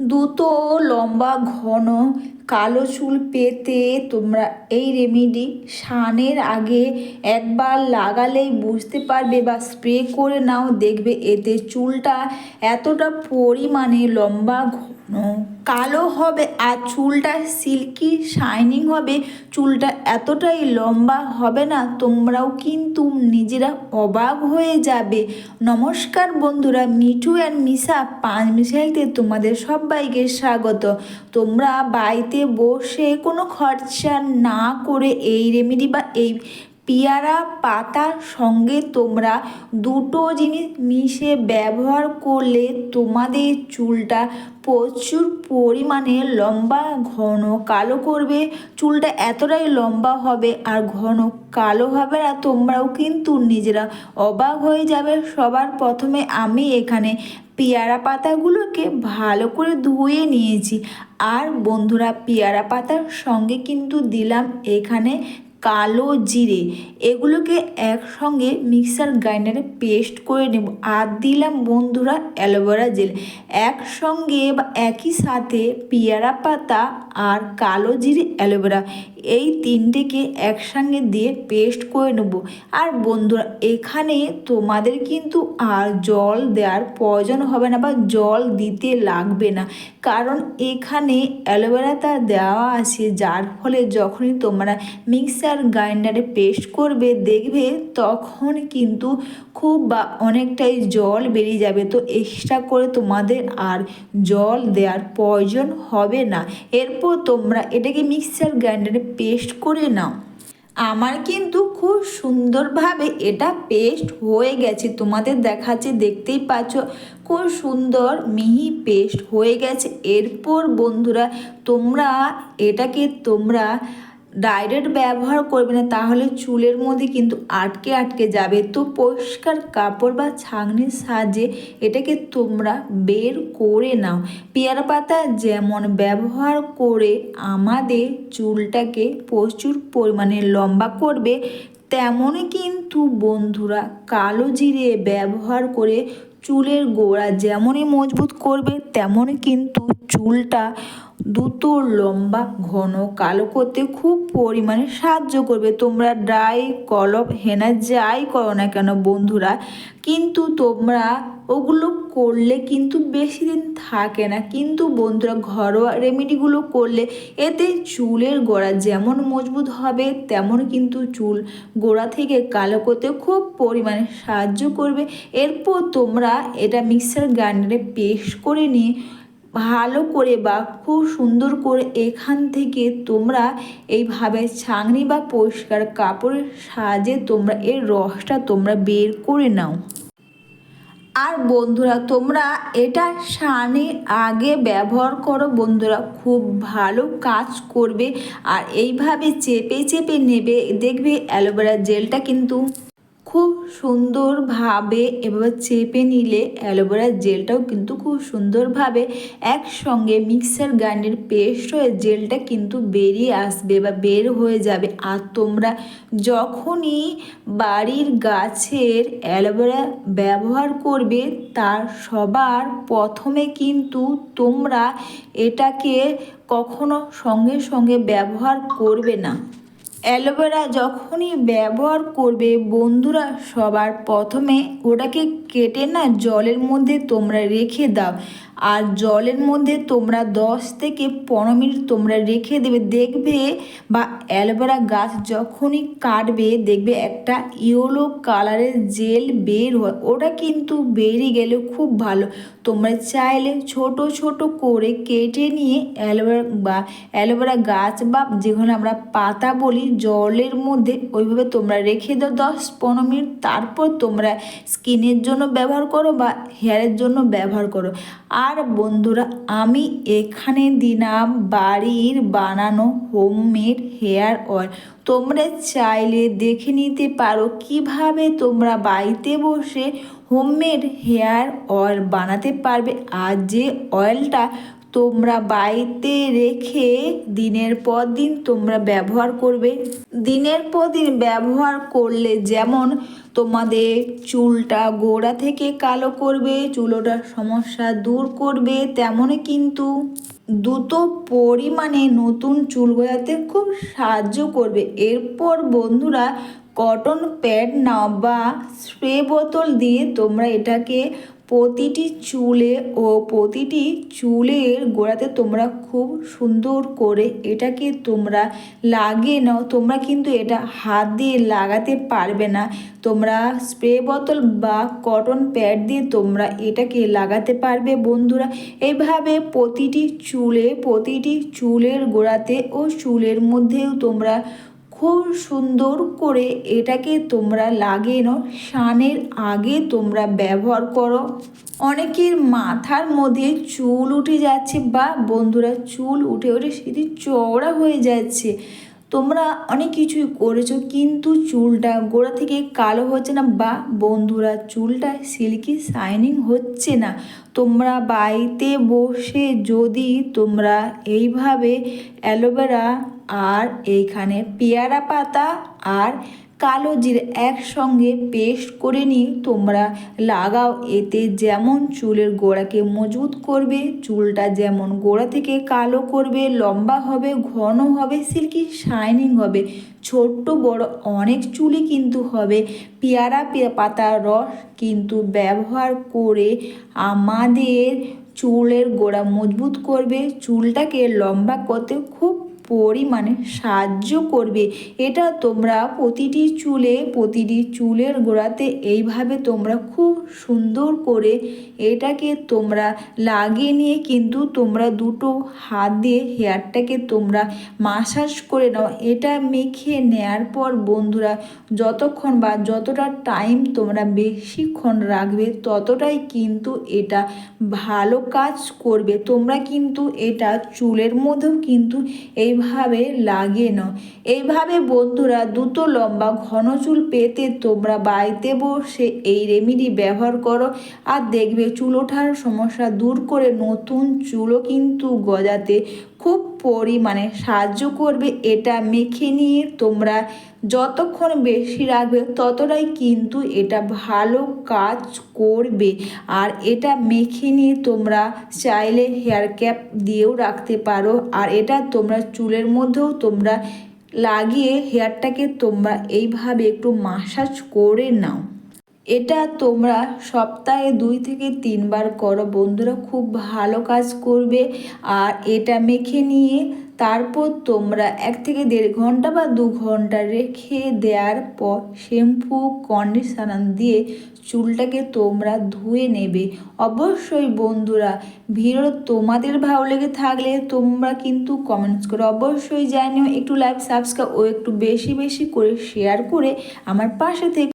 দ্রুত লম্বা, ঘন, কালো চুল পেতে তোমরা এই রেমেডি সানের আগে একবার লাগালেই বুঝতে পারবে বা স্প্রে করে নাও, দেখবে এতে চুলটা এতটা পরিমাণে লম্বা কালো হবে আর চুলটা সিল্কি শাইনিং হবে। চুলটা এতটাই লম্বা হবে না, তোমরাও কিন্তু নিজেরা অবাক হয়ে যাবে। নমস্কার বন্ধুরা, মিঠু অ্যান্ড মিশা পাঁচ মিশাইতে তোমাদের সবাইকে স্বাগত। তোমরা বাড়িতে বসে কোনো খরচা না করে এই রেমেডি বা এই পেয়ারা পাতার সঙ্গে তোমরা দুটো জিনিস মিশে ব্যবহার করলে তোমাদের চুলটা প্রচুর পরিমাণে লম্বা, ঘন, কালো করবে। চুলটা এতটাই লম্বা হবে আর ঘন, কালো হবে আর তোমরাও কিন্তু নিজেরা অবাক হয়ে যাবে। সবার প্রথমে আমি এখানে পেয়ারা পাতাগুলোকে ভালো করে ধুয়ে নিয়েছি। আর বন্ধুরা, পেয়ারা পাতার সঙ্গে কিন্তু দিলাম এখানে কালো জিরে, এগুলোকে একসঙ্গে মিক্সার গ্রাইন্ডারে পেস্ট করে নেব। আর দিলাম বন্ধুরা অ্যালোভেরা জেল। একসঙ্গে বা একই সাথে পেয়ারা পাতা আর কালো জিরে, অ্যালোভেরা, এই তিনটেকে একসঙ্গে দিয়ে পেস্ট করে নেব। আর বন্ধুরা, এখানে তোমাদের কিন্তু আর জল দেওয়ার প্রয়োজন হবে না বা জল দিতে লাগবে না। কারণ এখানে অ্যালোভেরাটা দেওয়া আছে, যার ফলে যখনই তোমরা মিক্সার গ্রাইন্ডারে পেস্ট করবে, দেখবে তখন কিন্তু খুব বা অনেকটাই জল বেরিয়ে যাবে। তো এক্সট্রা করে তোমাদের আর জল দেওয়ার প্রয়োজন হবে না। এরপর তোমরা এটাকে মিক্সার গ্রাইন্ডারে পেস্ট করে নাও। আমার কিন্তু খুব সুন্দরভাবে এটা পেস্ট হয়ে গেছে। তোমাদের দেখাচ্ছে, দেখতেই পাচ্ছ, খুব সুন্দর মিহি পেস্ট হয়ে গেছে। এরপর বন্ধুরা, তোমরা, এটাকে তোমরা ডাইরেক্ট ব্যবহার করবে না, তাহলে চুলের মধ্যে কিন্তু আটকে আটকে যাবে। তো পরিষ্কার কাপড় বা ছাঁকনির সাহায্যে এটাকে তোমরা বের করে নাও। পেয়ারা পাতা যেমন ব্যবহার করে আমাদের চুলটাকে প্রচুর পরিমাণে লম্বা করবে, তেমনই কিন্তু বন্ধুরা কালো জিরে ব্যবহার করে চুলের গোড়া যেমনই মজবুত করবে, তেমনই কিন্তু চুলটা দ্রুত লম্বা ঘন কালো করতে খুব পরিমাণে সাহায্য করবে। তোমরা ড্রাই কলপ হেনা যাই করো না কেন বন্ধুরা, কিন্তু তোমরা ওগুলো করলে কিন্তু বেশি দিন থাকে না। কিন্তু বন্ধুরা, ঘরোয়া রেমেডিগুলো করলে এতে চুলের গোড়া যেমন মজবুত হবে, তেমন কিন্তু চুল গোড়া থেকে কালো করতে খুব পরিমাণে সাহায্য করবে। এরপর তোমরা এটা মিক্সার গ্রাইন্ডারে পেস্ট করে নিয়ে ভালো করে বা খুব সুন্দর করে এখান থেকে তোমরা এইভাবে ছাঁকনি বা পরিষ্কার কাপড়ের সাহায্যে তোমরা এর রসটা তোমরা বের করে নাও। আর বন্ধুরা, তোমরা এটা স্নানের আগে ব্যবহার করো। বন্ধুরা, খুব ভালো কাজ করবে। আর এইভাবে চেপে চেপে নেবে, দেখবে অ্যালোভেরা জেলটা কিন্তু সুন্দরভাবে এভাবে চেপে নিলে অ্যালোভেরার জেলটাও কিন্তু খুব সুন্দরভাবে একসঙ্গে মিক্সার গ্রাইন্ডের পেস্ট হয়ে জেলটা কিন্তু বেরিয়ে আসবে বা বের হয়ে যাবে। আর তোমরা যখনই বাড়ির গাছের অ্যালোভেরা ব্যবহার করবে, তার সবার প্রথমে কিন্তু তোমরা এটাকে কখনো সঙ্গে সঙ্গে ব্যবহার করবে না। অ্যালোভেরা যখনই ব্যবহার করবে, বন্ধুরা, সবার প্রথমে ওটাকে কেটে না জলের মধ্যে তোমরা রেখে দাও। আর জলের মধ্যে তোমরা দশ থেকে পনেরো মিনিট তোমরা রেখে দেবে। দেখবে বা অ্যালোভেরা গাছ যখনই কাটবে, দেখবে একটা ইয়েলো কালারের জেল বের হয়। ওটা কিন্তু বেরিয়ে গেলে খুব ভালো। তোমরা চাইলে ছোট ছোট করে কেটে নিয়ে অ্যালোভেরা বা অ্যালোভেরা গাছ বা যেগুলো আমরা পাতা বলি জলের মধ্যে ওইভাবে তোমরা রেখে দাও দশ পনেরো মিনিট, তারপর তোমরা স্কিনের জন্য ব্যবহার করো বা হেয়ারের জন্য ব্যবহার করো। আর বন্ধুরা, আমি এখানে দিলাম বাড়ির বানানো হোমমেড হেয়ার অয়েল। তোমরা চাইলে দেখে নিতে পারো কীভাবে তোমরা বাড়িতে বসে হোমমেড হেয়ার অয়েল বানাতে পারবে। আর যে অয়েলটা তোমরা বাড়িতে রেখে দিনের পর দিন তোমরা ব্যবহার করবে। দিনের পর দিন ব্যবহার করলে যেমন তোমাদের চুলটা গোড়া থেকে কালো করবে চুলোটার সমস্যা দূর করবে তেমনই কিন্তু দ্রুত পরিমাণে নতুন চুল গজাতে খুব সাহায্য করবে। এরপর বন্ধুরা কটন প্যাড নাও বা স্প্রে বোতল দিয়ে তোমরা এটাকে প্রতিটি চুলে ও প্রতিটি চুলের গোড়াতে তোমরা খুব সুন্দর করে এটাকে তোমরা লাগিয়ে নাও। তোমরা কিন্তু এটা হাত দিয়ে লাগাতে পারবে না। তোমরা স্প্রে বোতল বা কটন প্যাড দিয়ে তোমরা এটাকে লাগাতে পারবে বন্ধুরা। এইভাবে প্রতিটি চুলে, প্রতিটি চুলের গোড়াতে ও চুলের মধ্যেও তোমরা খুব সুন্দর করে এটাকে তোমরা লাগিয়ে নাও। স্নানের আগে তোমরা ব্যবহার করো। অনেকের মাথার মধ্যে চুল উঠে যাচ্ছে বা বন্ধুরা চুল উঠে উঠে সেটি চওড়া হয়ে যাচ্ছে। তোমরা অনেক কিছুই করেছ কিন্তু চুলটা গোড়া থেকে কালো হচ্ছে না বা বন্ধুরা চুলটা সিল্কি শাইনিং হচ্ছে না। তোমরা বাড়িতে বসে যদি তোমরা এইভাবে অ্যালোভেরা আর এইখানে পেয়ারা পাতা আর কালো জিরে একসঙ্গে পেস্ট করে নিয়ে তোমরা লাগাও, এতে যেমন চুলের গোড়াকে মজবুত করবে, চুলটা যেমন গোড়া থেকে কালো করবে, লম্বা হবে, ঘন হবে, সিল্কি শাইনিং হবে। ছোট্ট, বড় অনেক চুলই কিন্তু হবে। পেয়ারা পাতার রস কিন্তু ব্যবহার করে আমাদের চুলের গোড়া মজবুত করবে। চুলটাকে লম্বা করতে খুব পরিমাণে সাহায্য করবে। এটা তোমরা প্রতিটি চুলে, প্রতিটি চুলের গোড়াতে এইভাবে তোমরা খুব সুন্দর করে এটাকে তোমরা লাগিয়ে নিয়ে কিন্তু তোমরা দুটো হাত দিয়ে হেয়ারটাকে তোমরা মাসাজ করে নাও। এটা মেখে নেয়ার পর বন্ধুরা, যতক্ষণ বা যতটা টাইম তোমরা বেশিক্ষণ রাখবে, ততটাই কিন্তু এটা ভালো কাজ করবে। তোমরা কিন্তু এটা চুলের মধ্যেও কিন্তু এই এইভাবে লাগিয়ে নাও এইভাবে বন্ধুরা দুটো লম্বা ঘন চুল পেতে তোমরা বাড়িতে বসে এই রেমিডি ব্যবহার করো আর দেখবে চুল ওঠার সমস্যা দূর করে নতুন চুলও কিন্তু গজাতে খুব পরিমাণে সাহায্য করবে। এটা মেখে নিয়ে তোমরা যতক্ষণ বেশি রাখবে ততটাই কিন্তু এটা ভালো কাজ করবে। আর এটা মেখে নিয়ে তোমরা চাইলে হেয়ার ক্যাপ দিয়েও রাখতে পারো। আর এটা তোমরা চুলের মধ্যেও তোমরা লাগিয়ে হেয়ারটাকে তোমরা এইভাবে একটু মাসাজ করে নাও। এটা তোমরা সপ্তাহে দুই থেকে তিনবার করো। বন্ধুরা, খুব ভালো কাজ করবে। আর এটা মেখে নিয়ে তারপর তোমরা এক থেকে দেড় ঘণ্টা বা দু ঘণ্টা রেখে দেওয়ার পর শ্যাম্পু কন্ডিশনার দিয়ে চুলটাকে তোমরা ধুয়ে নেবে। অবশ্যই বন্ধুরা ভিডিও তোমাদের ভালো লেগে থাকলে তোমরা কিন্তু কমেন্টস করে অবশ্যই জানিও। একটু লাইভ সাবস্ক্রাইব ও একটু বেশি বেশি করে শেয়ার করে আমার পাশে থেকে